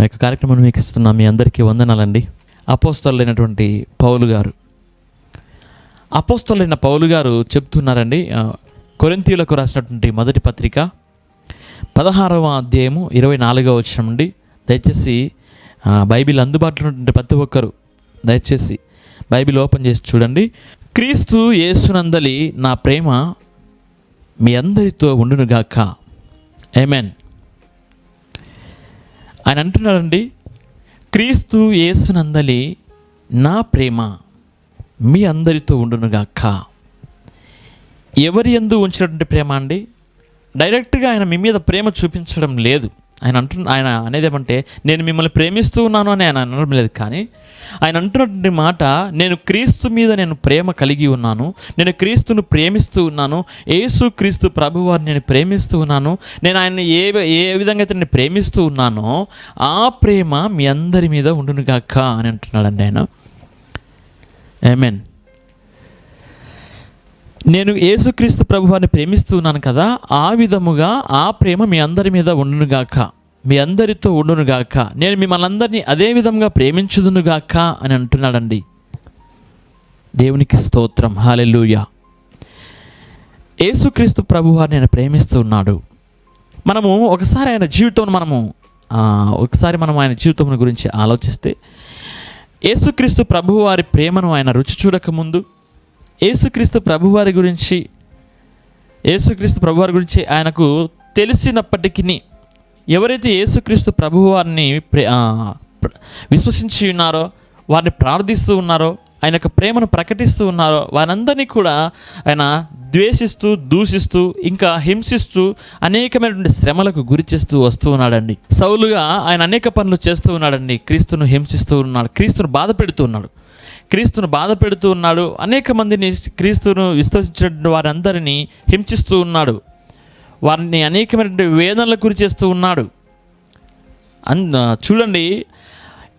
మా యొక్క కార్యక్రమం వీక్షిస్తున్న మీ అందరికీ వందనాలండి. అపోస్తలైనటువంటి పౌలు గారు. అపోస్తలైన పౌలు గారు చెప్తున్నారండి కొరింతీయులకు రాసినటువంటి మొదటి పత్రిక పదహారవ అధ్యాయము ఇరవై నాలుగవ వచ్చిన నుండి దయచేసి బైబిల్ అందుబాటులో ఉన్నటువంటి ప్రతి ఒక్కరు దయచేసి బైబిల్ ఓపెన్ చేసి చూడండి. క్రీస్తు యేసునందలి నా ప్రేమ మీ అందరితో ఉండునుగాక. ఏమెన్ ఆయన అంటున్నాడండి క్రీస్తు యేసునందలి నా ప్రేమ మీ అందరితో ఉండునుగాక. ఎవరి ఎందు ఉంచినటువంటి ప్రేమ అండి? డైరెక్ట్గా ఆయన మీ మీద ప్రేమ చూపించడం లేదు. ఆయన అంటు ఆయన అనేది ఏమంటే నేను మిమ్మల్ని ప్రేమిస్తూ ఉన్నాను అని ఆయన అనడం లేదు కానీ ఆయన అంటున్నటువంటి మాట నేను క్రీస్తు మీద నేను ప్రేమ కలిగి ఉన్నాను నేను క్రీస్తును ప్రేమిస్తూ ఉన్నాను యేసు క్రీస్తు ప్రభువారిని నేను ప్రేమిస్తూ ఉన్నాను నేను ఆయన ఏ ఏ విధంగా అయితే నేను ప్రేమిస్తూ ఉన్నానో ఆ ప్రేమ మీ అందరి మీద ఉండునుగాక అని అంటున్నాడండి ఆయన. ఏమేన్ నేను యేసుక్రీస్తు ప్రభువాన్ని ప్రేమిస్తున్నాను కదా ఆ విధముగా ఆ ప్రేమ మీ అందరి మీద ఉండునుగాక మీ అందరితో ఉండునుగాక నేను మిమ్మల్ని అందరినీ అదే విధంగా ప్రేమించుదునుగాక అని అంటున్నాడండి. దేవునికి స్తోత్రం. హాలెలూయా యేసుక్రీస్తు ప్రభువారిని ఆయన ప్రేమిస్తూ ఉన్నాడు. మనము ఒకసారి ఆయన జీవితం మనము ఒకసారి మనం ఆయన జీవితం గురించి ఆలోచిస్తే యేసుక్రీస్తు ప్రభువారి ప్రేమను ఆయన రుచి చూడకముందు యేసుక్రీస్తు ప్రభువారి గురించి యేసుక్రీస్తు ప్రభువారి గురించి ఆయనకు తెలిసినప్పటికీ ఎవరైతే యేసుక్రీస్తు ప్రభువారిని ప్రే విశ్వసించి ఉన్నారో వారిని ప్రార్థిస్తూ ఉన్నారో ఆయన యొక్క ప్రేమను ప్రకటిస్తూ ఉన్నారో వారందరినీ కూడా ఆయన ద్వేషిస్తూ దూషిస్తూ ఇంకా హింసిస్తూ అనేకమైనటువంటి శ్రమలకు గురి చేస్తూ వస్తూ ఉన్నాడండి. సౌలుగా ఆయన అనేక పనులు చేస్తూ ఉన్నాడండి. క్రీస్తును హింసిస్తూ ఉన్నాడు. క్రీస్తును బాధ పెడుతూ ఉన్నాడు. క్రీస్తును బాధ పెడుతూ ఉన్నాడు. అనేక మందిని క్రీస్తును విశ్వసించిన వారందరినీ హింసిస్తూ ఉన్నాడు. వారిని అనేకమైనటువంటి వేదనలకు గురి చేస్తూ ఉన్నాడు. అన్ చూడండి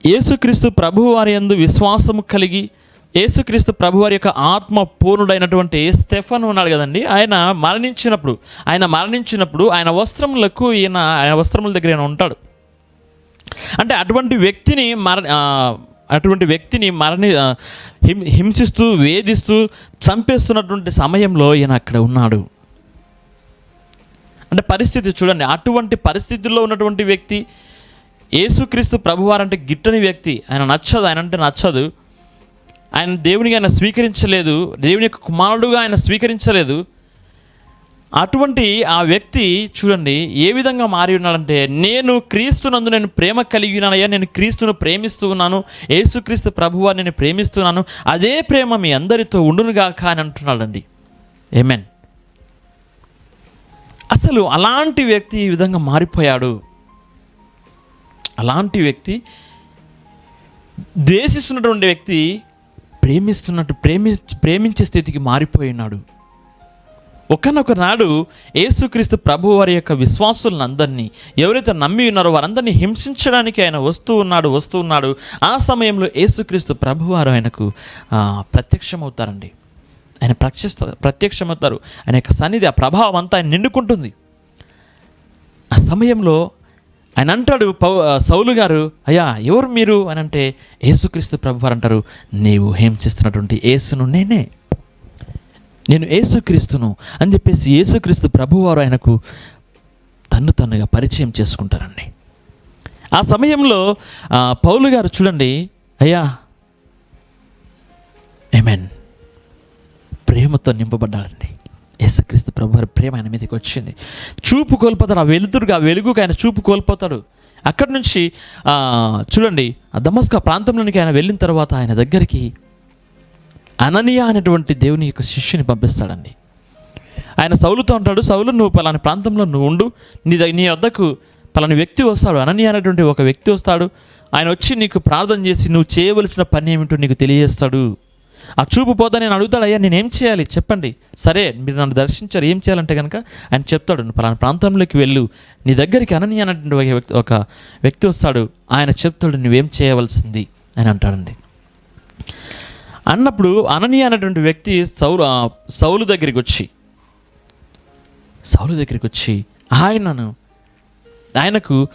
యేసుక్రీస్తు ప్రభు వారి యందు విశ్వాసము కలిగి యేసుక్రీస్తు ప్రభువారి యొక్క ఆత్మ పూర్ణుడైనటువంటి స్టెఫన్ ఉన్నాడు కదండి. ఆయన మరణించినప్పుడు ఆయన మరణించినప్పుడు ఆయన వస్త్రములకు ఈయన ఆయన వస్త్రముల దగ్గర ఈయన ఉంటాడు. అంటే అటువంటి వ్యక్తిని మర అటువంటి వ్యక్తిని మరణి హిం హింసిస్తూ వేధిస్తూ చంపేస్తున్నటువంటి సమయంలో ఈయన అక్కడ ఉన్నాడు. అంటే పరిస్థితి చూడండి అటువంటి పరిస్థితుల్లో ఉన్నటువంటి వ్యక్తి యేసుక్రీస్తు ప్రభువారంటే గిట్టని వ్యక్తి. ఆయన నచ్చదు ఆయన అంటే నచ్చదు. ఆయన దేవునిగా ఆయన స్వీకరించలేదు దేవుని యొక్క కుమారుడుగా ఆయన స్వీకరించలేదు. అటువంటి ఆ వ్యక్తి చూడండి ఏ విధంగా మారి ఉన్నాడంటే నేను క్రీస్తునందు నేను ప్రేమ కలిగి ఉన్నానయ్యా నేను క్రీస్తును ప్రేమిస్తూ ఉన్నాను యేసుక్రీస్తు ప్రభువారిని నేను ప్రేమిస్తున్నాను అదే ప్రేమ మీ అందరితో ఉండునుగాక అని అంటున్నాడండి. ఏమెన్ అసలు అలాంటి వ్యక్తి ఈ విధంగా మారిపోయాడు. అలాంటి వ్యక్తి ద్వేషిస్తున్నటువంటి వ్యక్తి ప్రేమిస్తున్నట్టు ప్రేమి ప్రేమించే స్థితికి మారిపోయినాడు. ఒకనొక నాడు యేసుక్రీస్తు ప్రభు వారి యొక్క విశ్వాసులందరినీ ఎవరైతే నమ్మి ఉన్నారో వారందరినీ హింసించడానికి ఆయన వస్తూ ఉన్నాడు వస్తూ ఉన్నాడు. ఆ సమయంలో యేసుక్రీస్తు ప్రభువారు ఆయనకు ప్రత్యక్షమవుతారండి. ఆయన ప్రత్యక్ష ప్రత్యక్షమవుతారు. ఆయన యొక్క సన్నిధి ఆ ప్రభావం అంతా ఆయన నిండుకుంటుంది. ఆ సమయంలో ఆయన అంటాడు పౌ సౌలు గారు అయ్యా ఎవరు మీరు? అని అంటే యేసుక్రీస్తు ప్రభువారు అంటారు. నీవు హింసిస్తున్నటువంటి యేసును నేనే. నేను యేసుక్రీస్తును అని చెప్పేసి యేసుక్రీస్తు ప్రభువారు ఆయనకు తన్ను తన్నుగా పరిచయం చేసుకుంటారండి. ఆ సమయంలో పౌలు గారు చూడండి. అయ్యా ఏమెన్? ప్రేమతో నింపబడ్డాడండి. యేసుక్రీస్తు ప్రభు వారి ప్రేమ ఆయన మీదకి వచ్చింది. చూపు కోల్పోతాడు ఆ వెలుతురుగా ఆ వెలుగుకి ఆయన చూపు కోల్పోతాడు అక్కడి నుంచి చూడండి ఆ దమస్కా ప్రాంతంలోనికి ఆయన వెళ్ళిన తర్వాత ఆయన దగ్గరికి అననీయ అనేటువంటి దేవుని యొక్క శిష్యుని పంపిస్తాడండి. ఆయన సౌలుతో అంటాడు సౌలు నువ్వు పలాని ప్రాంతంలో నువ్వు ఉండు. నీ దగ్గర నీ వద్దకు పలాని వ్యక్తి వస్తాడు. అననీయ అనేటువంటి ఒక వ్యక్తి వస్తాడు. ఆయన వచ్చి నీకు ప్రార్థన చేసి నువ్వు చేయవలసిన పని ఏమిటో నీకు తెలియజేస్తాడు. ఆ చూపు పోతా నేను అడుగుతాడు అయ్యా నేనేం చేయాలి? చెప్పండి. సరే మీరు నన్ను దర్శించారు ఏం చేయాలంటే కనుక ఆయన చెప్తాడు. పలానా ప్రాంతంలోకి వెళ్ళు. నీ దగ్గరికి అనని అనేటువంటి ఒక వ్యక్తి ఒక వ్యక్తి వస్తాడు. ఆయన చెప్తాడు నువ్వేం చేయవలసింది? అని అంటాడండి. అన్నప్పుడు అనని అనేటువంటి వ్యక్తి సౌలు సౌలు దగ్గరికి వచ్చి సౌలు దగ్గరికి వచ్చి ఆయనను ఆయనకు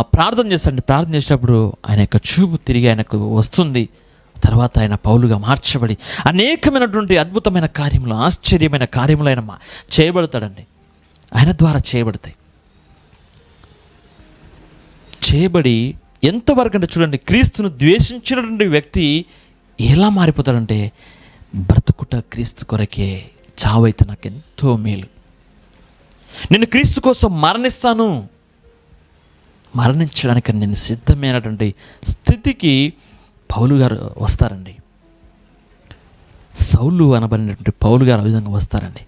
ప్రార్థన చేస్తాడు. ప్రార్థన చేసేటప్పుడు ఆయన యొక్క చూపు తిరిగి ఆయనకు వస్తుంది. తర్వాత ఆయన పౌలుగా మార్చబడి అనేకమైనటువంటి అద్భుతమైన కార్యములు ఆశ్చర్యమైన కార్యములు ఆయన మా- చేయబడతాడండి. ఆయన ద్వారా చేయబడతాయి. చేయబడి ఎంతవరకు అంటే చూడండి క్రీస్తును ద్వేషించినటువంటి వ్యక్తి ఎలా మారిపోతాడంటే బ్రతుకుట క్రీస్తు కొరకే చావైతే నాకు ఎంతో మేలు. నేను క్రీస్తు కోసం మరణిస్తాను. మరణించడానికి నేను సిద్ధమైనటువంటి స్థితికి పౌలు గారు వస్తారండి. సౌలు అనబడినటువంటి పౌలు గారు ఆ విధంగా వస్తారండి.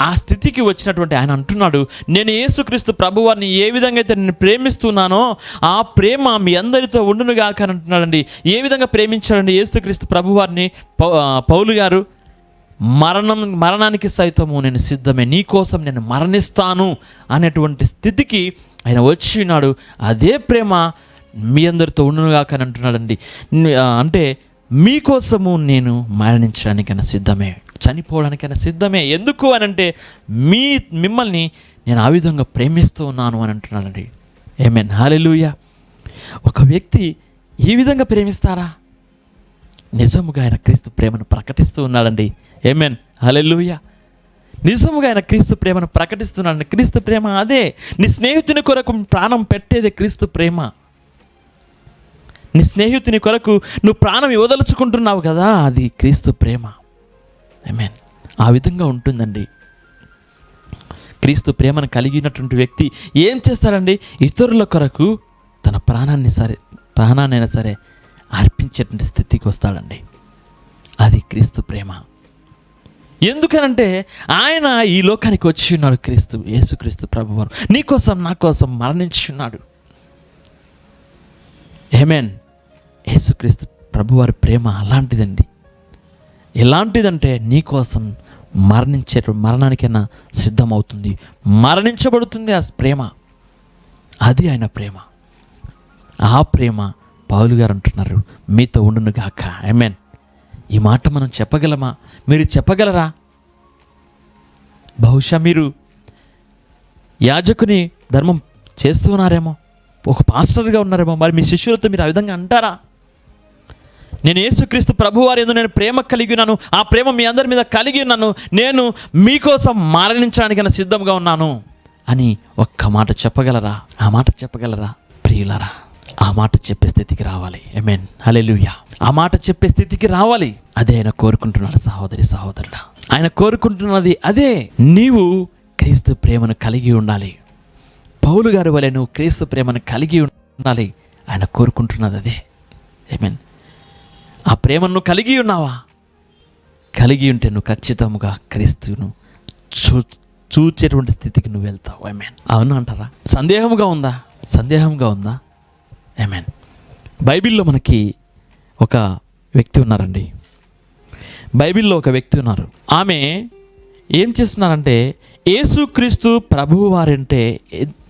ఆ స్థితికి వచ్చినటువంటి ఆయన అంటున్నాడు నేను యేసుక్రీస్తు ప్రభువారిని ఏ విధంగా అయితే నేను ప్రేమిస్తున్నానో ఆ ప్రేమ మీ అందరితో ఉండునుగాక అని అంటున్నాడండి. ఏ విధంగా ప్రేమించాడండి యేసుక్రీస్తు ప్రభువారిని? పౌ పౌలు గారు మరణం మరణానికి సైతము నేను సిద్ధమే నీ కోసం నేను మరణిస్తాను అనేటువంటి స్థితికి ఆయన వచ్చి ఉన్నాడు. అదే ప్రేమ మీ అందరితో ఉండునుగాక అని అంటున్నాడండి. అంటే మీకోసము నేను మరణించడానికైనా సిద్ధమే చనిపోవడానికైనా సిద్ధమే. ఎందుకు అని అంటే మీ మిమ్మల్ని నేను ఆ విధంగా ప్రేమిస్తూ ఉన్నాను అని అంటున్నాడండి. ఏమేన్ హాలెలూయ ఒక వ్యక్తి ఈ విధంగా ప్రేమిస్తారా? నిజముగా ఆయన క్రీస్తు ప్రేమను ప్రకటిస్తూ ఉన్నాడండి. ఏమేన్ హలెలుయ నిజముగా ఆయన క్రీస్తు ప్రేమను ప్రకటిస్తున్నాడు క్రీస్తు ప్రేమ అదే. నీ స్నేహితుని కొరకు ప్రాణం పెట్టేదే క్రీస్తు ప్రేమ. నీ స్నేహితుని కొరకు నువ్వు ప్రాణం ఇవ్వదలుచుకుంటున్నావు కదా అది క్రీస్తు ప్రేమ. మీన్ ఆ విధంగా ఉంటుందండి. క్రీస్తు ప్రేమను కలిగినటువంటి వ్యక్తి ఏం చేస్తాడండి? ఇతరుల కొరకు తన ప్రాణాన్ని సరే ప్రాణాన్నైనా సరే అర్పించేటువంటి స్థితికి వస్తాడండి. అది క్రీస్తు ప్రేమ. ఎందుకనంటే ఆయన ఈ లోకానికి వచ్చి ఉన్నాడు క్రీస్తు యేసుక్రీస్తు ప్రభువారు. నీ కోసం నా కోసం మరణించి ఉన్నాడు. ఏమేన్ యేసుక్రీస్తు ప్రభువారి ప్రేమ అలాంటిదండి. ఎలాంటిదంటే నీకోసం మరణించే మరణానికైనా సిద్ధమవుతుంది. మరణించబడుతుంది ఆ ప్రేమ. అది ఆయన ప్రేమ. ఆ ప్రేమ పౌలు గారు అంటున్నారు మీతో ఉండును గాక. ఐమెన్ ఈ మాట మనం చెప్పగలమా? మీరు చెప్పగలరా? బహుశా మీరు యాజకుని ధర్మం చేస్తున్నారేమో ఒక పాస్టర్గా ఉన్నారేమో మరి మీ శిష్యులతో మీరు ఆ విధంగా అంటారా? నేను యేసుక్రీస్తు ప్రభువారి ఎందు నేను ప్రేమ కలిగి ఉన్నాను. ఆ ప్రేమ మీ అందరి మీద కలిగి ఉన్నాను. నేను మీకోసం మరణించడానికైనా సిద్ధంగా ఉన్నాను. అని ఒక్క మాట చెప్పగలరా? ఆ మాట చెప్పగలరా? ప్రియులరా ఆ మాట చెప్పే స్థితికి రావాలి. మీన్ హలెలుయా ఆ మాట చెప్పే స్థితికి రావాలి. అదే ఆయన కోరుకుంటున్నాడు సహోదరి సహోదరుడా. ఆయన కోరుకుంటున్నది అదే. నీవు క్రీస్తు ప్రేమను కలిగి ఉండాలి. పౌలు గారి వలె నువ్వు క్రీస్తు ప్రేమను కలిగి ఉండాలి. ఆయన కోరుకుంటున్నది అదే. మీన్ ఆ ప్రేమను నువ్వు కలిగి ఉన్నావా? కలిగి ఉంటే నువ్వు ఖచ్చితంగా క్రీస్తును చూ చూచేటువంటి స్థితికి నువ్వు వెళ్తావు. ఐమెన్ అవును అంటారా? సందేహముగా ఉందా? సందేహంగా ఉందా? ఐమెన్ బైబిల్లో మనకి ఒక వ్యక్తి ఉన్నారండి. బైబిల్లో ఒక వ్యక్తి ఉన్నారు. ఆమె ఏం చేస్తున్నారంటే యేసుక్రీస్తు ప్రభువు వారంటే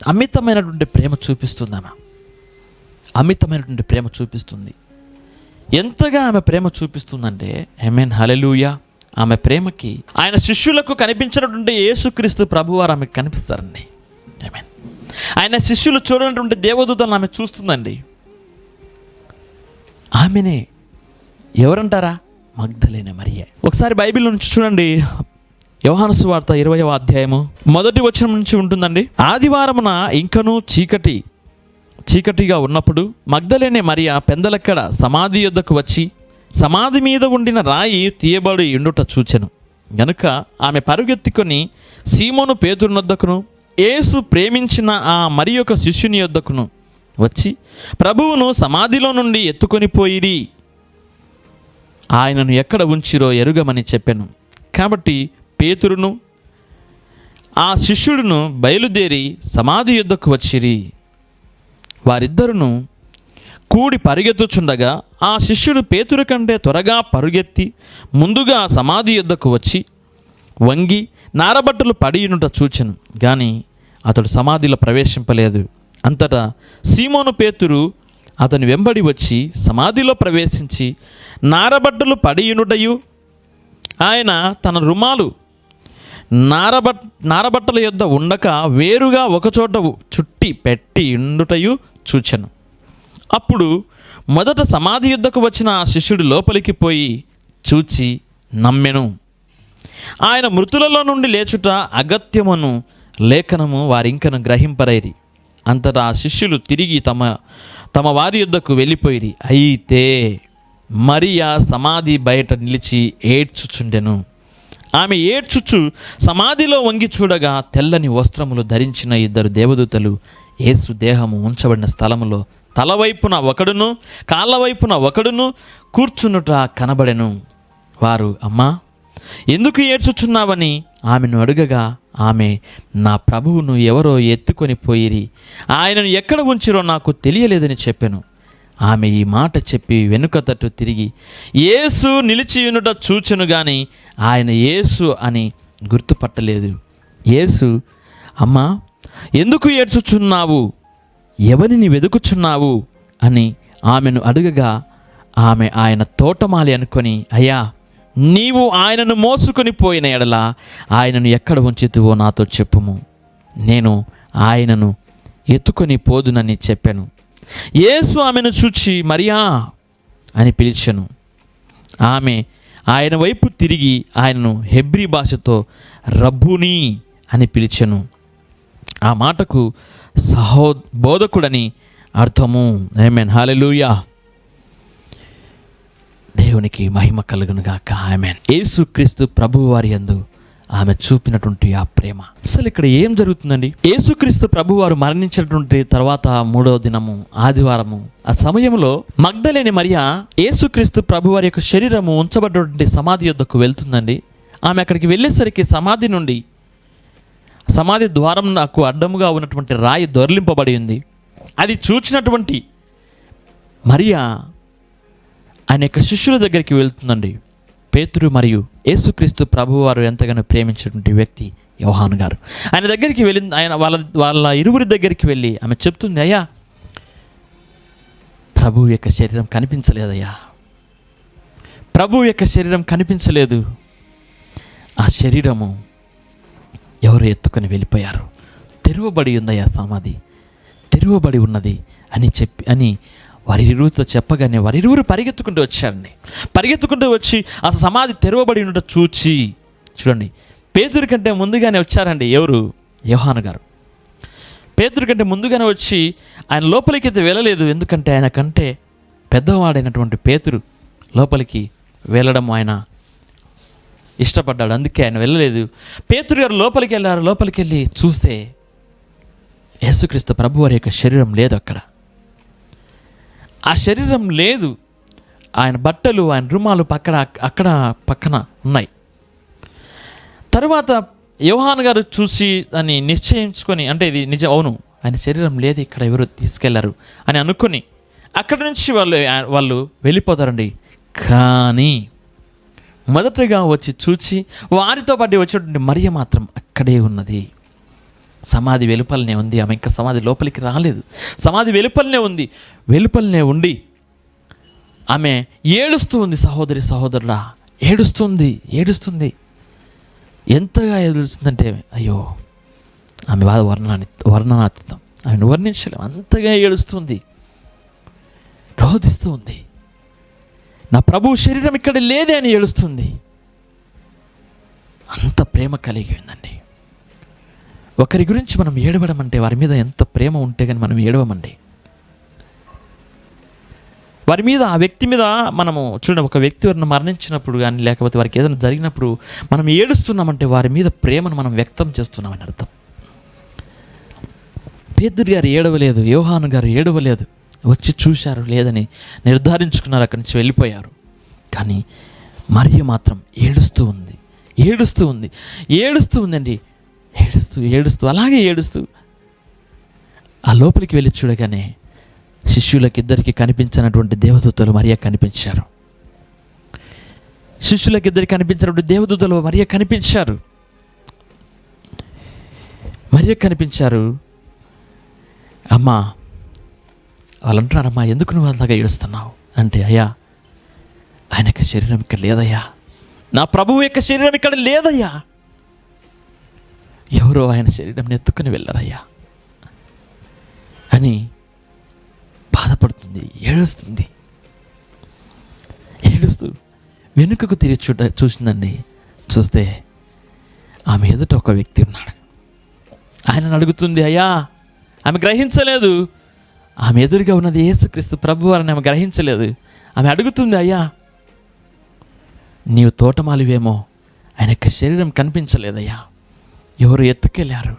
అమితమైనటువంటి ప్రేమ చూపిస్తుంది ఆమె. అమితమైనటువంటి ప్రేమ చూపిస్తుంది. ఎంతగా ఆమె ప్రేమ చూపిస్తుందంటే ఐమెన్ హలెలూయ ఆమె ప్రేమకి ఆయన శిష్యులకు కనిపించినటువంటి యేసుక్రీస్తు ప్రభువారు ఆమెకు కనిపిస్తారండి. ఐమెన్ ఆయన శిష్యులు చూడనటువంటి దేవదూతలను ఆమె చూస్తుందండి. ఆమెనే ఎవరంటారా? మగ్ధలేని మరియ. ఒకసారి బైబిల్ నుంచి చూడండి. యోహాను వార్త ఇరవయవ అధ్యాయము మొదటి వచనం నుంచి ఉంటుందండి. ఆదివారమున ఇంకనూ చీకటి చీకటిగా ఉన్నప్పుడు మగ్ధలేని మరియా పెందలక్కడ సమాధి యొద్దకు వచ్చి సమాధి మీద ఉండిన రాయి తీయబడి ఉండుట చూచెను. గనుక ఆమె పరుగెత్తుకొని సీమోను పేతురునొద్దకును ఏసు ప్రేమించిన ఆ మరి యొక్క శిష్యుని యొద్దకును వచ్చి ప్రభువును సమాధిలో నుండి ఎత్తుకొని పోయిరి. ఆయనను ఎక్కడ ఉంచిరో ఎరుగమని చెప్పాను. కాబట్టి పేతురును ఆ శిష్యుడును బయలుదేరి సమాధి యుద్ధకు వచ్చిరి. వారిద్దరును కూడి పరిగెత్తుచుండగా ఆ శిష్యుడు పేతురు కంటే త్వరగా పరుగెత్తి ముందుగా సమాధి యుద్ధకు వచ్చి వంగి నారబట్టలు పడియునుట చూచెను. కానీ అతడు సమాధిలో ప్రవేశింపలేదు. అంతటా సీమోను పేతురు అతని వెంబడి వచ్చి సమాధిలో ప్రవేశించి నారబట్టలు పడియునుటయు ఆయన తన రుమాలు నారబట్ నారబట్టల యొద్ద ఉండక వేరుగా ఒకచోట చుట్టి పెట్టి ఉండుటయు చూచెను. అప్పుడు మొదట సమాధి యుద్ధకు వచ్చిన ఆ శిష్యుడు లోపలికి పోయి చూచి నమ్మెను. ఆయన మృతులలో నుండి లేచుట అగత్యమును లేఖనము వారింకను గ్రహింపరైరి. అంతటా ఆ శిష్యులు తిరిగి తమ తమ వారి యుద్ధకు వెళ్ళిపోయిరి. అయితే మరియా సమాధి బయట నిలిచి ఏడ్చుచుండెను. ఆమె ఏడ్చుచు సమాధిలో వంగి చూడగా తెల్లని వస్త్రములు ధరించిన ఇద్దరు దేవదూతలు యేసు దేహము ఉంచబడిన స్థలములో తలవైపున ఒకడును కాళ్ళవైపున ఒకడును కూర్చునుట కనబడెను. వారు అమ్మా ఎందుకు ఏడ్చుచున్నావని ఆమెను అడుగగా ఆమె నా ప్రభువును ఎవరో ఎత్తుకొని పోయిరి ఆయనను ఎక్కడ ఉంచిరో నాకు తెలియలేదని చెప్పాను. ఆమె ఈ మాట చెప్పి వెనుక తట్టు తిరిగి యేసు నిలిచియునుట చూచెను గాని ఆయన యేసు అని గుర్తుపట్టలేదు. యేసు అమ్మా ఎందుకు ఏడ్చుచున్నావు? ఎవరిని వెతుకుచున్నావు అని ఆమెను అడుగగా ఆమె ఆయన తోటమాలి అనుకొని అయ్యా నీవు ఆయనను మోసుకొని పోయిన ఎడల ఆయనను ఎక్కడ ఉంచితువో నాతో చెప్పుము. నేను ఆయనను ఎత్తుకొని పోదునని చెప్పాను. యేసు ఆమెను చూచి మరియా అని పిలిచెను. ఆమె ఆయన వైపు తిరిగి ఆయనను హెబ్రీ భాషతో రబ్బుని అని పిలిచెను. ఆ మాటకు సహో బోధకుడని అర్థము. ఏమెన్ హాలెలూయా దేవునికి మహిమ కలుగును గాక ఆమెన్ యేసుక్రీస్తు ప్రభువారి యందు ఆమె చూపినటువంటి ఆ ప్రేమ. అసలు ఇక్కడ ఏం జరుగుతుందండి? యేసుక్రీస్తు ప్రభువారు మరణించినటువంటి తర్వాత మూడో దినము ఆదివారము ఆ సమయంలో మగ్ధలేని మరియా యేసుక్రీస్తు ప్రభువారి యొక్క శరీరము ఉంచబడినటువంటి సమాధి యొద్దకు వెళ్తుందండి. ఆమె అక్కడికి వెళ్ళేసరికి సమాధి నుండి సమాధి ద్వారం నాకు అడ్డముగా ఉన్నటువంటి రాయి దొర్లింపబడి ఉంది. అది చూచినటువంటి మరియా ఆయన యొక్క శిష్యుల దగ్గరికి వెళ్తుందండి. పేతురు మరియు యేసుక్రీస్తు ప్రభువారు ఎంతగానో ప్రేమించినటువంటి వ్యక్తి యోహాన్ గారు. ఆయన దగ్గరికి వెళ్ళింది ఆయన వాళ్ళ వాళ్ళ ఇరువురి దగ్గరికి వెళ్ళి ఆమె చెప్తుంది అయ్యా ప్రభు యొక్క శరీరం కనిపించలేదయ్యా. ప్రభు యొక్క శరీరం కనిపించలేదు. ఆ శరీరము ఎవరు ఎత్తుకొని వెళ్ళిపోయారు. తెరువబడి ఉందయ్యా సమాధి. తెరువబడి ఉన్నది అని చెప్పి అని వారిరువురితో చెప్పగానే వారిరువురు పరిగెత్తుకుంటూ వచ్చారండి. పరిగెత్తుకుంటూ వచ్చి ఆ సమాధి తెరవబడి ఉండట చూచి చూడండి పేదరి కంటే ముందుగానే వచ్చారండి ఎవరు? యోహాను గారు. పేదరి కంటే ముందుగానే వచ్చి ఆయన లోపలికి అయితే వెళ్ళలేదు ఎందుకంటే ఆయన కంటే పెద్దవాడైనటువంటి పేతురు లోపలికి వెళ్ళడం ఆయన ఇష్టపడ్డాడు. అందుకే ఆయన వెళ్ళలేదు. పేతురు గారు లోపలికి వెళ్ళారు. లోపలికి వెళ్ళి చూస్తే యేసుక్రీస్తు ప్రభు వారి యొక్క శరీరం లేదు అక్కడ. ఆ శరీరం లేదు. ఆయన బట్టలు ఆయన రుమాలు పక్కన అక్కడ పక్కన ఉన్నాయి. తర్వాత యోహాన్ గారు చూసి దాన్ని నిశ్చయించుకొని అంటే ఇది నిజం అవును ఆయన శరీరం లేదు ఇక్కడ ఎవరు తీసుకెళ్ళారు అని అనుకుని అక్కడి నుంచి వాళ్ళు వాళ్ళు వెళ్ళిపోతారండి. కానీ మొదటగా వచ్చి చూచి వారితో పాటు వచ్చేటువంటి మరియ మాత్రం అక్కడే ఉన్నది. సమాధి వెలుపలనే ఉంది. ఆమె ఇంకా సమాధి లోపలికి రాలేదు. సమాధి వెలుపలనే ఉంది. వెలుపలనే ఉండి ఆమె ఏడుస్తూ ఉంది. సహోదరి సహోదరుడా ఏడుస్తుంది ఏడుస్తుంది. ఎంతగా ఏడుస్తుందంటే అయ్యో ఆమె బాధ వర్ణాన్ని వర్ణనాతీతం. ఆమెను వర్ణించలేము అంతగా ఏడుస్తుంది. రోధిస్తూ ఉంది. నా ప్రభు శరీరం ఇక్కడ లేదే అని ఏడుస్తుంది. అంత ప్రేమ కలిగి ఉందండి ఒకరి గురించి మనం ఏడవడమంటే వారి మీద ఎంత ప్రేమ ఉంటే కానీ మనం ఏడవమండి. వారి మీద ఆ వ్యక్తి మీద మనము చూడండి ఒక వ్యక్తి వారిని మరణించినప్పుడు కానీ లేకపోతే వారికి ఏదైనా జరిగినప్పుడు మనం ఏడుస్తున్నామంటే వారి మీద ప్రేమను మనం వ్యక్తం చేస్తున్నామని అర్థం. పేదరు గారు ఏడవలేదు యోహాను గారు ఏడవలేదు. వచ్చి చూశారు లేదని నిర్ధారించుకున్నారు అక్కడి నుంచి వెళ్ళిపోయారు. కానీ మరియ మాత్రం ఏడుస్తూ ఉంది. ఏడుస్తూ ఉంది. ఏడుస్తూ ఉందండి. ఏడుస్తూ ఏడుస్తూ అలాగే ఏడుస్తూ. ఆ లోపలికి వెళ్ళి చూడగానే శిష్యులకి ఇద్దరికి కనిపించినటువంటి దేవదూతలు మరియా కనిపించారు. శిష్యులకి ఇద్దరికి కనిపించినటువంటి దేవదూతలు మరియా కనిపించారు. మరియా కనిపించారు. అమ్మా వాళ్ళు అంటున్నారమ్మా ఎందుకు నువ్వు అలాగా ఏడుస్తున్నావు? అంటే అయ్యా ఆయన యొక్క శరీరం ఇక్కడ లేదయ్యా. నా ప్రభువు యొక్క శరీరం ఇక్కడ లేదయ్యా. ఎవరో ఆయన శరీరం ఎత్తుకొని వెళ్ళరయ్యా. అని బాధపడుతుంది ఏడుస్తుంది. ఏడుస్తూ వెనుకకు తిరిగి చూడ చూసిందండి. చూస్తే ఆమె ఎదుట ఒక వ్యక్తి ఉన్నాడు. ఆయనను అడుగుతుంది అయ్యా ఆమె గ్రహించలేదు. ఆమె ఎదురుగా ఉన్నది యేసుక్రీస్తు ప్రభు వారిని ఆమె గ్రహించలేదు. ఆమె అడుగుతుంది అయ్యా నీవు తోటమాలివేమో ఆయన యొక్క శరీరం కనిపించలేదయ్యా. ఎవరు ఎత్తుకెళ్ళారు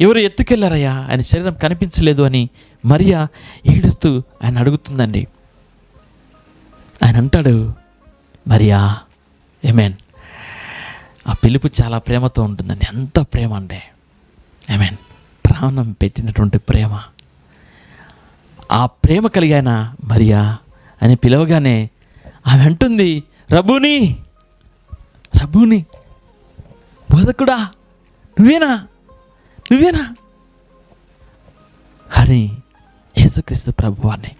ఎవరు ఎత్తుకెళ్ళారయ్యా ఆయన శరీరం కనిపించలేదు అని మరియా ఏడుస్తూ ఆయన అడుగుతుందండి. ఆయన అంటాడు మరియా ఏమేన్? ఆ పిలుపు చాలా ప్రేమతో ఉంటుందండి. ఎంత ప్రేమ అంటే మీన్ ప్రాణం పెట్టినటువంటి ప్రేమ. ఆ ప్రేమ కలిగాయన మరియా అని పిలవగానే ఆమె అంటుంది రబుని రబుని బోధకుడా నువ్వేనా? నువ్వేనా? అని యేసుక్రీస్తు ప్రభు వారిని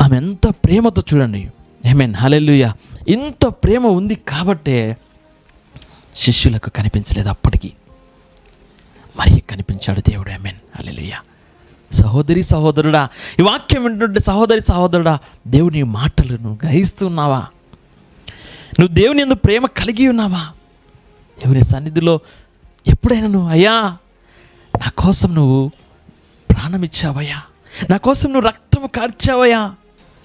ఆమె ఎంత ప్రేమతో చూడండి. ఏమేన్ హలెల్లుయ. ఇంత ప్రేమ ఉంది కాబట్టే శిష్యులకు కనిపించలేదు అప్పటికి. మరి కనిపించాడు దేవుడు ఏమేన్ హలెలుయా సహోదరి సహోదరుడా ఈ వాక్యం వింటుంటే సహోదరి సహోదరుడా దేవుని మాటలను గ్రహిస్తున్నావా? నువ్వు దేవుని ఎందు ప్రేమ కలిగి ఉన్నావా? దేవుని సన్నిధిలో ఎప్పుడైనా నువ్వు అయ్యా నా కోసం నువ్వు ప్రాణం ఇచ్చావయ్యా నా కోసం నువ్వు రక్తము కార్చావయ్యా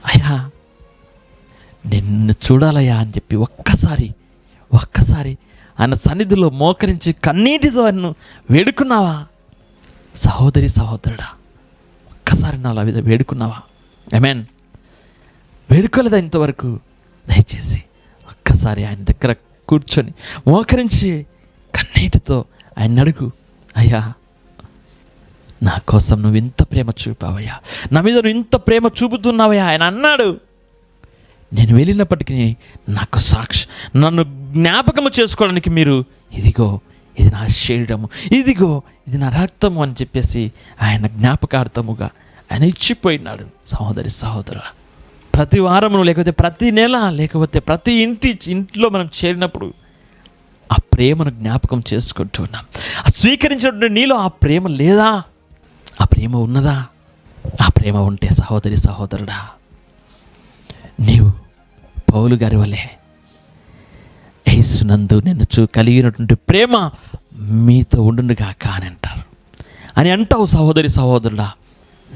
అయ్యా నిన్ను చూడాలయ్యా అని చెప్పి ఒక్కసారి ఒక్కసారి ఆయన సన్నిధిలో మోకరించి కన్నీటితో నన్ను వేడుకున్నావా? సహోదరి సహోదరుడా ఒక్కసారి నా విధ వేడుకున్నావా? ఐమెన్ వేడుకోలేదా ఇంతవరకు? దయచేసి ఒక్కసారి ఆయన దగ్గర కూర్చొని మోకరించి కన్నీటితో ఆయన అడుగు. అయ్యా నా కోసం నువ్వు ఇంత ప్రేమ చూపావయ్యా. నా మీద నువ్వు ఇంత ప్రేమ చూపుతున్నావయ్యా ఆయన అన్నాడు. నేను వెళ్ళినప్పటికీ నాకు సాక్షి నన్ను జ్ఞాపకము చేసుకోవడానికి మీరు ఇదిగో ఇది నా శరీరము ఇదిగో ఇది నా రక్తము అని చెప్పేసి ఆయన జ్ఞాపకార్థముగా ఆయన ఇచ్చిపోయినాడు. సహోదరి సహోదరుల ప్రతి వారము లేకపోతే ప్రతి నెల లేకపోతే ప్రతి ఇంటి ఇంట్లో మనం చేరినప్పుడు ఆ ప్రేమను జ్ఞాపకం చేసుకుంటున్నాం ఆ స్వీకరించినటువంటి నీలో ఆ ప్రేమ లేదా? ఆ ప్రేమ ఉన్నదా? ఆ ప్రేమ ఉంటే సహోదరి సహోదరుడా నీవు పౌలు గారి వలే క్రైస్తునందు నిన్ను చూ కలిగినటువంటి ప్రేమ మీతో ఉండునుగా అని అంటారు. అని అంటావు సహోదరి సహోదరుడా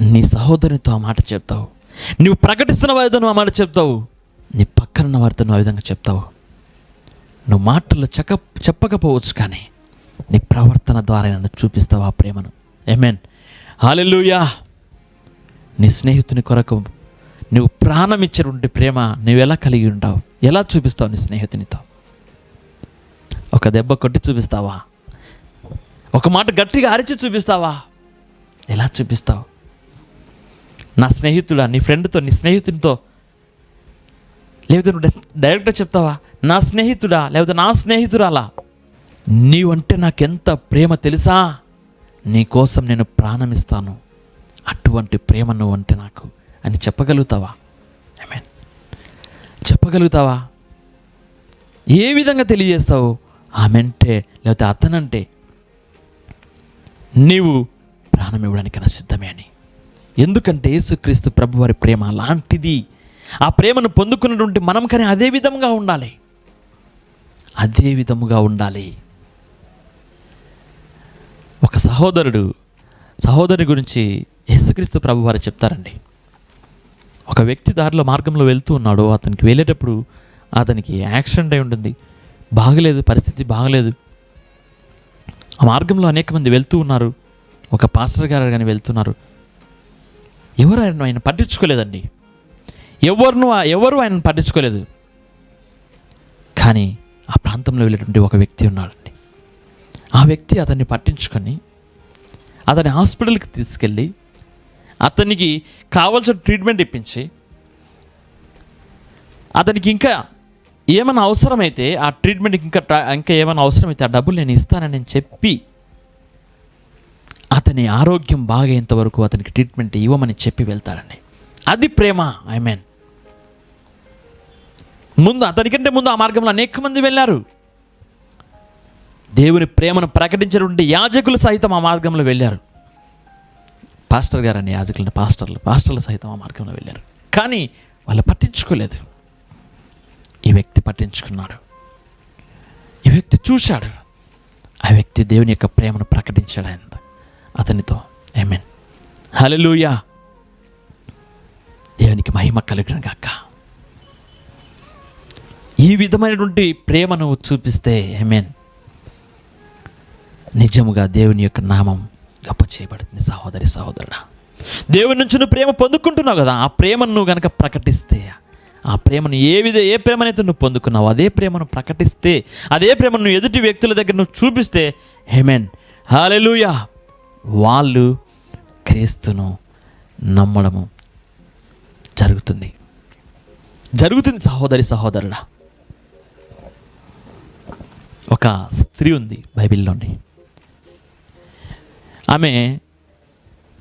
నీ సహోదరునితో ఆ మాట చెప్తావు. నువ్వు ప్రకటిస్తున్న వారితో నువ్వు ఆ మాట చెప్తావు. నీ పక్కనున్న వారితో నువ్వు ఆ విధంగా చెప్తావు. నువ్వు మాటల్లో చెక్క చెప్పకపోవచ్చు కానీ నీ ప్రవర్తన ద్వారా నన్ను చూపిస్తావు ఆ ప్రేమను. ఏమేన్ హాలెల్లుయా నీ స్నేహితుని కొరకు నువ్వు ప్రాణం ఇచ్చినటువంటి ప్రేమ నువ్వు ఎలా కలిగి ఉంటావు? ఎలా చూపిస్తావు నీ స్నేహితునితో? ఒక దెబ్బ కొట్టి చూపిస్తావా? ఒక మాట గట్టిగా అరిచి చూపిస్తావా? ఎలా చూపిస్తావు? నా స్నేహితుడా నీ ఫ్రెండ్తో నీ స్నేహితునితో. లేకపోతే నువ్వు డైరెక్ట్గా చెప్తావా? నా స్నేహితుడా లేకపోతే నా స్నేహితురాలా? నీవంటే నాకెంత ప్రేమ తెలుసా? నీ కోసం నేను ప్రాణం ఇస్తాను. అటువంటి ప్రేమ నువ్వు అంటే నాకు. అని చెప్పగలుగుతావా? I mean చెప్పగలుగుతావా? ఏ విధంగా తెలియజేస్తావు? ఆమెంటే లేకపోతే అతనంటే నీవు ప్రాణం ఇవ్వడానికైనా సిద్ధమే అని. ఎందుకంటే యేసుక్రీస్తు ప్రభు వారి ప్రేమ అలాంటిది ఆ ప్రేమను పొందుకున్నటువంటి మనం కానీ అదే విధంగా ఉండాలి. అదే విధముగా ఉండాలి. ఒక సహోదరుడు సహోదరి గురించి యేసుక్రీస్తు ప్రభు వారు చెప్తారండి. ఒక వ్యక్తి దారిలో మార్గంలో వెళ్తూ ఉన్నాడు అతనికి వెళ్ళేటప్పుడు అతనికి యాక్సిడెంట్ అయి ఉంటుంది. బాగలేదు పరిస్థితి బాగలేదు. ఆ మార్గంలో అనేక మంది వెళ్తూ ఉన్నారు. ఒక పాస్టర్ గారు కానీ వెళ్తున్నారు. ఎవరు ఆయన ఆయన పట్టించుకోలేదండి. ఎవరును ఎవరు ఆయన పట్టించుకోలేదు. కానీ ఆ ప్రాంతంలో వెళ్ళేటువంటి ఒక వ్యక్తి ఉన్నాడండి. ఆ వ్యక్తి అతన్ని పట్టించుకొని అతని హాస్పిటల్కి తీసుకెళ్ళి అతనికి కావాల్సిన ట్రీట్మెంట్ ఇప్పించి అతనికి ఇంకా ఏమైనా అవసరమైతే ఆ ట్రీట్మెంట్కి ఇంకా ఇంకా ఏమైనా అవసరమైతే ఆ డబ్బులు నేను ఇస్తానని నేను చెప్పి అతని ఆరోగ్యం బాగయ్యేంత వరకు అతనికి ట్రీట్మెంట్ ఇవ్వమని చెప్పి వెళ్తాడండి. అది ప్రేమ ఐ మీన్ ముందు అతనికంటే ముందు ఆ మార్గంలో అనేక మంది వెళ్ళారు. దేవుని ప్రేమను ప్రకటించినటువంటి యాజకులు సైతం ఆ మార్గంలో వెళ్ళారు. పాస్టర్ గారని యాజకులని పాస్టర్లు పాస్టర్లు సైతం ఆ మార్గంలో వెళ్ళారు. కానీ వాళ్ళు పట్టించుకోలేదు. ఈ వ్యక్తి పట్టించుకున్నాడు. ఈ వ్యక్తి చూశాడు. ఆ వ్యక్తి దేవుని యొక్క ప్రేమను ప్రకటించాడు ఆయన అతనితో ఐ హల్లెలూయా. దేవునికి మహిమ కలిగిన గాక. ఈ విధమైనటువంటి ప్రేమను చూపిస్తే ఐ నిజముగా దేవుని యొక్క నామం గొప్ప చేయబడుతుంది సహోదరి సహోదరుడా. దేవుని నుంచి నువ్వు ప్రేమ పొందుకుంటున్నావు కదా ఆ ప్రేమను నువ్వు కనుక ప్రకటిస్తే ఆ ప్రేమను ఏ విధ ఏ ప్రేమనైతే నువ్వు పొందుకున్నావు అదే ప్రేమను ప్రకటిస్తే అదే ప్రేమను నువ్వు ఎదుటి వ్యక్తుల దగ్గర నువ్వు చూపిస్తే హెమెన్ హాలెలుయా వాళ్ళు క్రీస్తును నమ్మడము జరుగుతుంది. జరుగుతుంది సహోదరి సహోదరుడా. ఒక స్త్రీ ఉంది బైబిల్లోని. ఆమె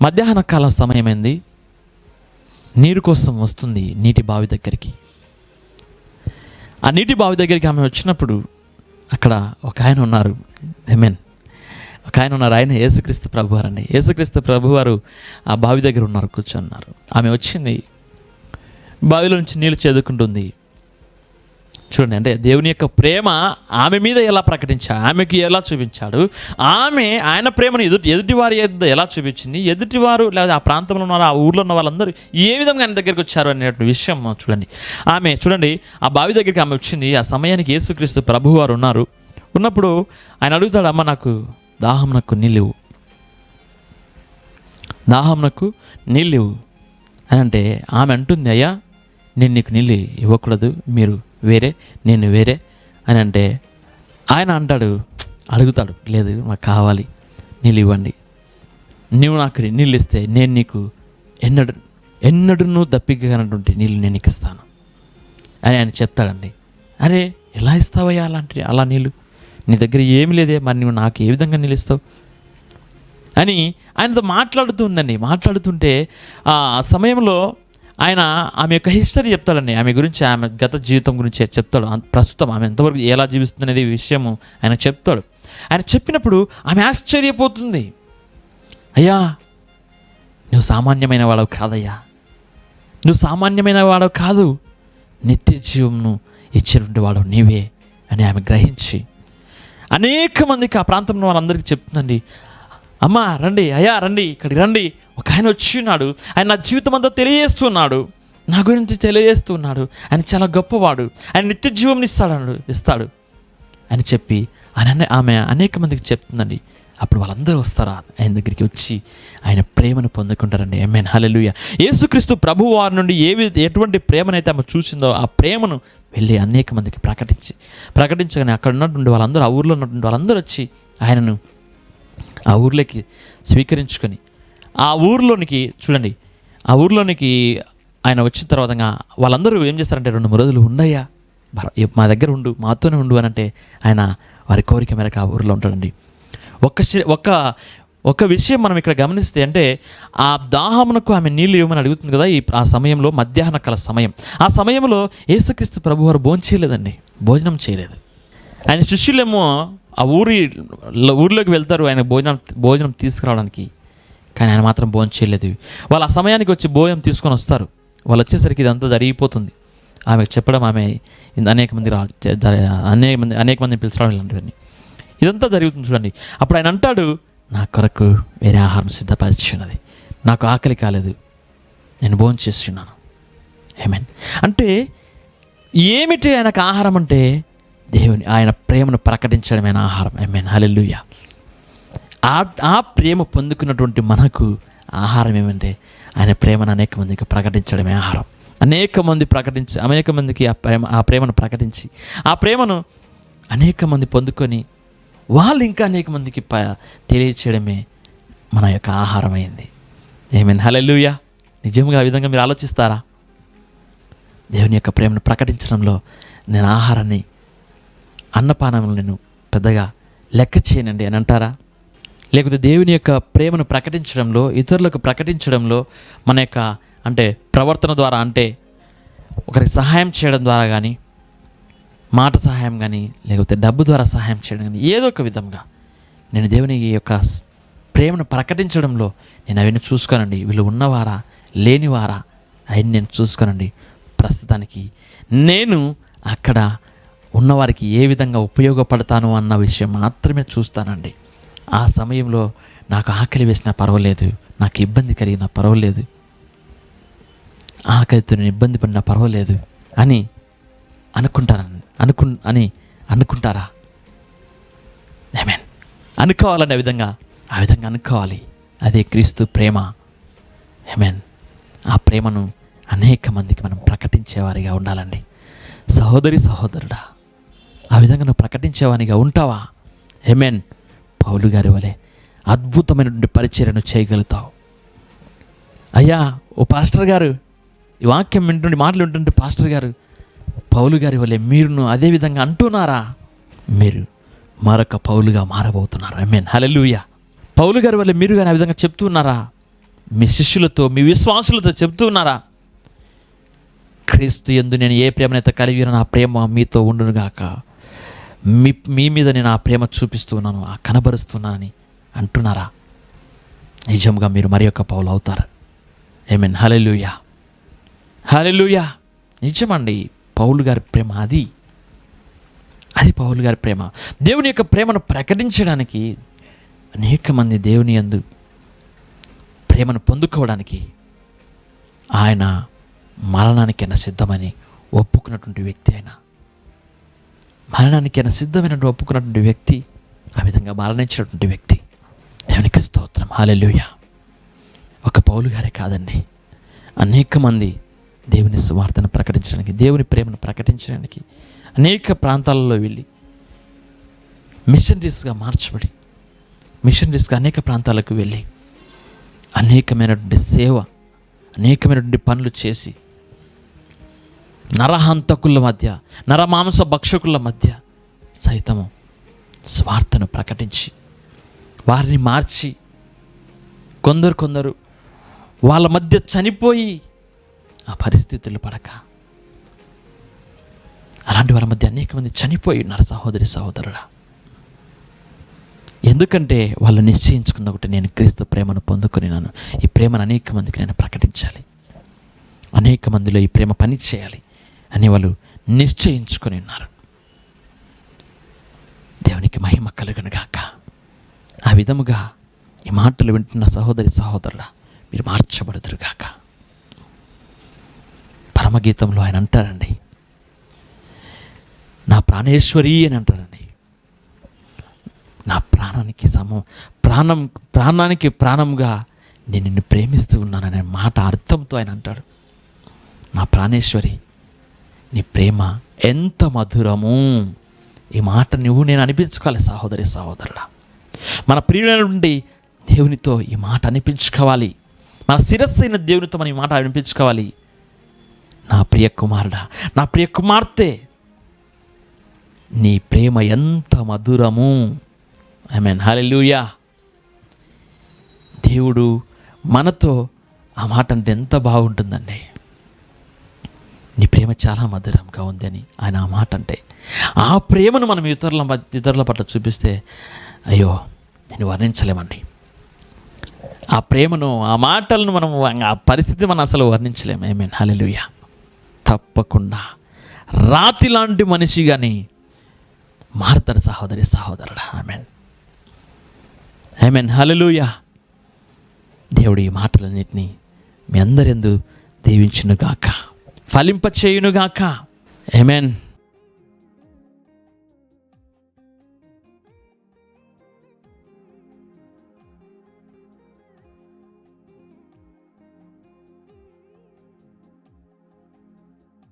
మధ్యాహ్న కాలం సమయమైంది. నీరు కోసం వస్తుంది నీటి బావి దగ్గరికి. ఆ నీటి బావి దగ్గరికి ఆమె వచ్చినప్పుడు అక్కడ ఒక ఆయన ఉన్నారు. మీన్ ఒక ఆయన ఉన్నారు. ఆయన యేసుక్రీస్తు ప్రభువారు అండి యేసుక్రీస్తు ప్రభువారు ఆ బావి దగ్గర ఉన్నారు కూర్చున్నారు. ఆమె వచ్చింది. బావిలో నుంచి నీళ్ళు చేదుకుంటుంది. చూడండి అంటే దేవుని యొక్క ప్రేమ ఆమె మీద ఎలా ప్రకటించాడు ఆమెకి ఎలా చూపించాడు? ఆమె ఆయన ప్రేమను ఎదుటి ఎదుటివారి ఎలా చూపించింది? ఎదుటివారు లేదా ఆ ప్రాంతంలో ఉన్న ఆ ఊర్లో ఉన్న వాళ్ళందరూ ఏ విధంగా ఆయన దగ్గరికి వచ్చారు అనేటువంటి విషయం చూడండి. ఆమె చూడండి ఆ బావి దగ్గరికి ఆమె వచ్చింది ఆ సమయానికి యేసుక్రీస్తు ప్రభువారు ఉన్నారు. ఉన్నప్పుడు ఆయన అడుగుతాడు అమ్మ నాకు దాహం నాకు నీళ్ళు దాహం నాకు నీళ్ళు అని అంటే ఆమె అంటుంది అయ్యా నేను నీకు నీళ్ళు ఇవ్వకూడదు మీరు వేరే నేను వేరే అని అంటే ఆయన అంటాడు అడుగుతాడు లేదు నాకు కావాలి నీళ్ళు ఇవ్వండి. నువ్వు నాకు నీళ్ళు ఇస్తే నేను నీకు ఎన్నడు ఎన్నడూ దప్పికనటువంటి నీళ్ళు నేను నీకు ఇస్తాను. అని ఆయన చెప్తాడండి. అరే ఎలా ఇస్తావయ్యా అలాంటి అలా నీళ్ళు? నీ దగ్గర ఏమి లేదే మరి నువ్వు నాకు ఏ విధంగా నిలుస్తావు అని ఆయనతో మాట్లాడుతుందండి మాట్లాడుతుంటే ఆ సమయంలో ఆయన ఆమె యొక్క హిస్టరీ చెప్తాడండి. ఆమె గురించి ఆమె గత జీవితం గురించి చెప్తాడు. ప్రస్తుతం ఆమె ఎంతవరకు ఎలా జీవిస్తుంది అనేది విషయము ఆయన చెప్తాడు. ఆయన చెప్పినప్పుడు ఆమె ఆశ్చర్యపోతుంది. అయ్యా నువ్వు సామాన్యమైన వాడవు కాదయ్యా. నువ్వు సామాన్యమైన వాడవు కాదు. నిత్య జీవంను ఇచ్చినటువంటి వాడు నీవే అని ఆమె గ్రహించి అనేక మందికి ఆ ప్రాంతంలో వాళ్ళందరికీ చెప్తుందండి. అమ్మా రండి అయ్యా రండి ఇక్కడికి రండి. ఒక ఆయన వచ్చి ఉన్నాడు. ఆయన నా జీవితం అంతా తెలియజేస్తున్నాడు. నా గురించి తెలియజేస్తున్నాడు. ఆయన చాలా గొప్పవాడు. ఆయన నిత్య జీవం ఇస్తాడు ఇస్తాడు. అని చెప్పి ఆయన ఆమె అనేక మందికి చెప్తుందండి. అప్పుడు వాళ్ళందరూ వస్తారా? ఆయన దగ్గరికి వచ్చి ఆయన ప్రేమను పొందుకుంటారండి. ఏమైనా హల్లెలూయా యేసుక్రీస్తు ప్రభు వారి నుండి ఏ ఎటువంటి ప్రేమనైతే ఆమె చూసిందో ఆ ప్రేమను వెళ్ళి అనేక మందికి ప్రకటించి ప్రకటించగానే అక్కడ ఉన్నటువంటి వాళ్ళందరూ ఆ ఊర్లో ఉన్నటువంటి వాళ్ళందరూ వచ్చి ఆయనను ఆ ఊర్లోకి స్వీకరించుకొని ఆ ఊర్లోనికి చూడండి ఆ ఊర్లోనికి ఆయన వచ్చిన తర్వాత వాళ్ళందరూ ఏం చేస్తారంటే రెండు మూడు రోజులు ఉండయ్యా మా దగ్గర ఉండు మాతోనే ఉండు అని అంటే ఆయన వారి కోరిక మేరకు ఆ ఊరిలో ఉంటాడండి. ఒక్క శి- ఒక్క ఒక విషయం మనం ఇక్కడ గమనిస్తే అంటే ఆ దాహమునకు ఆమె నీళ్ళు ఇవ్వమని అడుగుతుంది కదా ఈ ఆ సమయంలో మధ్యాహ్న కాల సమయం. ఆ సమయంలో యేసుక్రీస్తు ప్రభు వారు భోజనం చేయలేదండి భోజనం చేయలేదు. ఆయన శిష్యులేమో ఆ ఊరి ఊరిలోకి వెళ్తారు ఆయన భోజనం భోజనం తీసుకురావడానికి. కానీ ఆయన మాత్రం భోజనం చేయలేదు. వాళ్ళు ఆ సమయానికి వచ్చి భోజనం తీసుకొని వస్తారు. వాళ్ళు వచ్చేసరికి ఇదంతా జరిగిపోతుంది. ఆమెకు చెప్పడం ఆమె అనేక మంది రా అనేక మంది అనేక మందిని పిలిచడం ఇలాంటివన్నీ. ఇదంతా జరుగుతుంది చూడండి. అప్పుడు ఆయన అంటాడు నా కొరకు వేరే ఆహారం సిద్ధపరిచి ఉన్నది నాకు ఆకలి కాలేదు. నేను భోజనం చేస్తున్నాను. ఏమేన్ అంటే ఏమిటి ఆయనకు ఆహారం అంటే? దేవుని ఆయన ప్రేమను ప్రకటించడమైన ఆహారం. ఐ హల్లెలూయా ఆ ఆ ప్రేమ పొందుకున్నటువంటి మనకు ఆహారం ఏమంటే ఆయన ప్రేమను అనేక మందికి ప్రకటించడమే ఆహారం. అనేక మంది ప్రకటించి అనేక మందికి ఆ ప్రేమ ఆ ప్రేమను ప్రకటించి ఆ ప్రేమను అనేక మంది పొందుకొని వాళ్ళు ఇంకా అనేక మందికి ప తెలియచేయడమే మన యొక్క ఆహారం అయింది ఏమైనా హలెలుయా నిజంగా ఆ విధంగా మీరు ఆలోచిస్తారా? దేవుని యొక్క ప్రేమను ప్రకటించడంలో నేను ఆహారాన్ని అన్నపానములు నేను పెద్దగా లెక్క చేయనండి అని అంటారా? లేకపోతే దేవుని యొక్క ప్రేమను ప్రకటించడంలో ఇతరులకు ప్రకటించడంలో మన యొక్క అంటే ప్రవర్తన ద్వారా అంటే ఒకరికి సహాయం చేయడం ద్వారా కానీ మాట సహాయం కానీ లేకపోతే డబ్బు ద్వారా సహాయం చేయడం కానీ ఏదో ఒక విధంగా నేను దేవుని ఈ యొక్క ప్రేమను ప్రకటించడంలో నేను అవన్నీ చూసుకోనండి. వీళ్ళు ఉన్నవారా లేనివారా అవన్నీ నేను చూసుకోనండి. ప్రస్తుతానికి నేను అక్కడ ఉన్నవారికి ఏ విధంగా ఉపయోగపడతాను అన్న విషయం మాత్రమే చూస్తానండి. ఆ సమయంలో నాకు ఆకలి వేసినా పర్వాలేదు నాకు ఇబ్బంది కలిగినా పర్వాలేదు. ఆకలితో నేను ఇబ్బంది పడినా పర్వాలేదు అని అనుకుంటారని అనుకు అని అనుకుంటారా? ఐమీన్ అనుకోవాలనే విధంగా ఆ విధంగా అనుకోవాలి. అదే క్రీస్తు ప్రేమ. ఐమీన్ ఆ ప్రేమను అనేక మందికి మనం ప్రకటించేవారిగా ఉండాలండి. సహోదరి సహోదరుడా ఆ విధంగా నువ్వు ప్రకటించేవానిగా ఉంటావా? హెమెన్ పౌలు గారి వలె అద్భుతమైనటువంటి పరిచర్యను చేయగలుగుతావు. అయ్యా ఓ పాస్టర్ గారు ఈ వాక్యం వింటుండే మాటలు వింటుంటే పాస్టర్ గారు పౌలు గారి వలె మీరును అదే విధంగా అంటున్నారా? మీరు మరొక పౌలుగా మారబోతున్నారు. ఐ మీన్ హలెలుయ పౌలు గారి వల్ల మీరు కానీ ఆ విధంగా చెప్తున్నారా? మీ శిష్యులతో మీ విశ్వాసులతో చెప్తున్నారా? క్రీస్తు ఎందు నేను ఏ ప్రేమనైతే కలిగి నా ఆ ప్రేమ మీతో ఉండునుగాక. మీ మీ మీద నేను ఆ ప్రేమ చూపిస్తున్నాను ఆ కనబరుస్తున్నానని అంటున్నారా? నిజంగా మీరు మరి యొక్క పౌలు అవుతారు. ఐ మీన్ హలెలుయా హలెలుయా నిజమండి పౌలు గారి ప్రేమ అది. అది పౌలు గారి ప్రేమ. దేవుని యొక్క ప్రేమను ప్రకటించడానికి అనేక మంది దేవుని యందు ప్రేమను పొందుకోవడానికి ఆయన మరణానికైనా సిద్ధమని ఒప్పుకున్నటువంటి వ్యక్తి అయినా ఆయన మరణానికైనా సిద్ధమైనటువంటి ఒప్పుకున్నటువంటి వ్యక్తి ఆ విధంగా మరణించినటువంటి వ్యక్తి. దేవునికి స్తోత్రం. హాలెలుయ ఒక పౌలు గారే కాదండి. అనేక మంది దేవుని సువార్తను ప్రకటించడానికి దేవుని ప్రేమను ప్రకటించడానికి అనేక ప్రాంతాలలో వెళ్ళి మిషనరీస్గా మార్చబడి మిషనరీస్గా అనేక ప్రాంతాలకు వెళ్ళి అనేకమైనటువంటి సేవ అనేకమైనటువంటి పనులు చేసి నరహంతకుల మధ్య నరమాంస భక్షకుల మధ్య సైతము స్వార్థను ప్రకటించి వారిని మార్చి కొందరు కొందరు వాళ్ళ మధ్య చనిపోయి ఆ పరిస్థితులు పడక. అలాంటి వాళ్ళ మధ్య అనేక మంది చనిపోయి ఉన్నారు సహోదరి సహోదరుడా. ఎందుకంటే వాళ్ళు నిశ్చయించుకున్న ఒకటి నేను క్రీస్తు ప్రేమను పొందుకున్నాను. ఈ ప్రేమను అనేక మందికి నేను ప్రకటించాలి. అనేక మందిలో ఈ ప్రేమ పని చేయాలి అని వాళ్ళు నిశ్చయించుకొని ఉన్నారు. దేవునికి మహిమ కలుగునుగాక ఆ విధముగా ఈ మాటలు వింటున్న సహోదరి సహోదరుల మీరు మార్చబడుతురుగాక పరమగీతంలో ఆయన అంటారండి నా ప్రాణేశ్వరి అని అంటారండి. నా ప్రాణానికి సమం ప్రాణం ప్రాణానికి ప్రాణంగా నేను నిన్ను ప్రేమిస్తూ ఉన్నాననే మాట అర్థంతో ఆయన అంటాడు. నా ప్రాణేశ్వరి నీ ప్రేమ ఎంత మధురము? ఈ మాట నువ్వు నేను అనిపించుకోవాలి సహోదరి సహోదరుడా. మన ప్రియులైనటువంటి దేవునితో ఈ మాట అనిపించుకోవాలి. మన శిరస్సు అయిన దేవునితో మనం ఈ మాట అనిపించుకోవాలి. నా ప్రియ కుమారుడా నా ప్రియ కుమార్తె నీ ప్రేమ ఎంత మధురము? ఐ మీన్ హలెలుయా దేవుడు మనతో ఆ మాట అంటే ఎంత బాగుంటుందండి. నీ ప్రేమ చాలా మధురంగా ఉందని ఆయన ఆ మాట అంటే. ఆ ప్రేమను మనం ఇతరుల ఇతరుల పట్ల చూపిస్తే అయ్యో నేను వర్ణించలేమండి. ఆ ప్రేమను ఆ మాటలను మనం ఆ పరిస్థితి మనం అసలు వర్ణించలేము. ఐ హలెలుయ తప్పకుండా. రాతి లాంటి మనిషి కానీ మారుతాడు సహోదరి సహోదరుడు. ఆమెన్ ఐమెన్ హలలుయ దేవుడు ఈ మాటలన్నింటినీ మీ అందరెందు దీవించునుగాక. ఫలింపచేయునుగాక. ఏమేన్